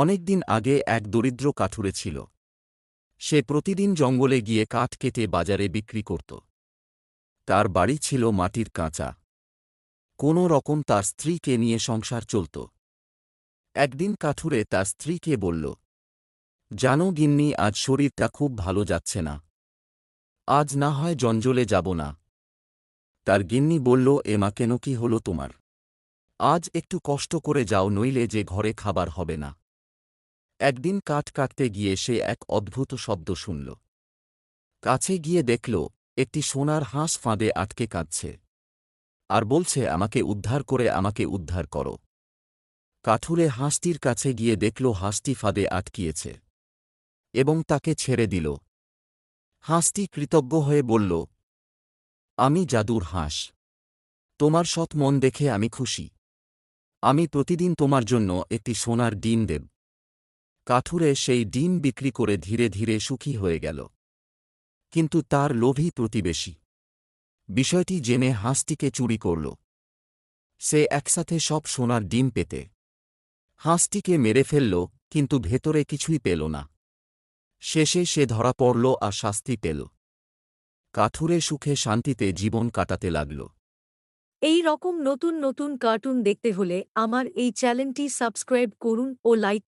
অনেকদিন আগে এক দরিদ্র কাঠুরে ছিল। সে প্রতিদিন জঙ্গলে গিয়ে কাঠ কেটে বাজারে বিক্রি করত। তার বাড়ি ছিল মাটির কাঁচা। কোনো রকম তার স্ত্রীকে নিয়ে সংসার চলত। একদিন কাঠুরে তার স্ত্রীকে বলল, জানো গিন্নি, আজ শরীরটা খুব ভালো যাচ্ছে না। আজ না হয় জঞ্জলে যাব না। তার গিন্নি বলল এমা কেন কি হল তোমার? আজ একটু কষ্ট করে যাও, নইলে যে ঘরে খাবার হবে না। একদিন কাঠ কাটতে গিয়ে সে এক অদ্ভুত শব্দ শুনল। কাছে গিয়ে দেখল, একটি সোনার হাঁস ফাঁদে আটকে কাঁদছে। আর বলছে, আমাকে উদ্ধার করে, আমাকে উদ্ধার করো। কাঠুরে হাঁসটির কাছে গিয়ে দেখল, হাঁসটি ফাঁদে আটকিয়েছে এবং তাকে ছেড়ে দিল। হাঁসটি কৃতজ্ঞ হয়ে বলল, আমি জাদুর হাঁস। তোমার সৎ মন দেখে আমি খুশি। আমি প্রতিদিন তোমার জন্য একটি সোনার ডিম দেব। কাঠুরে সেই ডিম বিক্রি করে ধীরে ধীরে সুখী হয়ে গেল। কিন্তু তার লোভী প্রতিবেশী। বিষয়টি জেনে হাঁসটিকে চুরি করল। সে একসাথে সব সোনার ডিম পেতে। হাঁসটিকে মেরে ফেলল, কিন্তু ভেতরে কিছুই পেল না। শেষে সে ধরা পড়ল আর শাস্তি পেল। কাঠুরে সুখে শান্তিতে জীবন কাটাতে লাগল। এই রকম নতুন নতুন কার্টুন দেখতে হলে আমার এই চ্যানেলটি সাবস্ক্রাইব করুন ও লাইক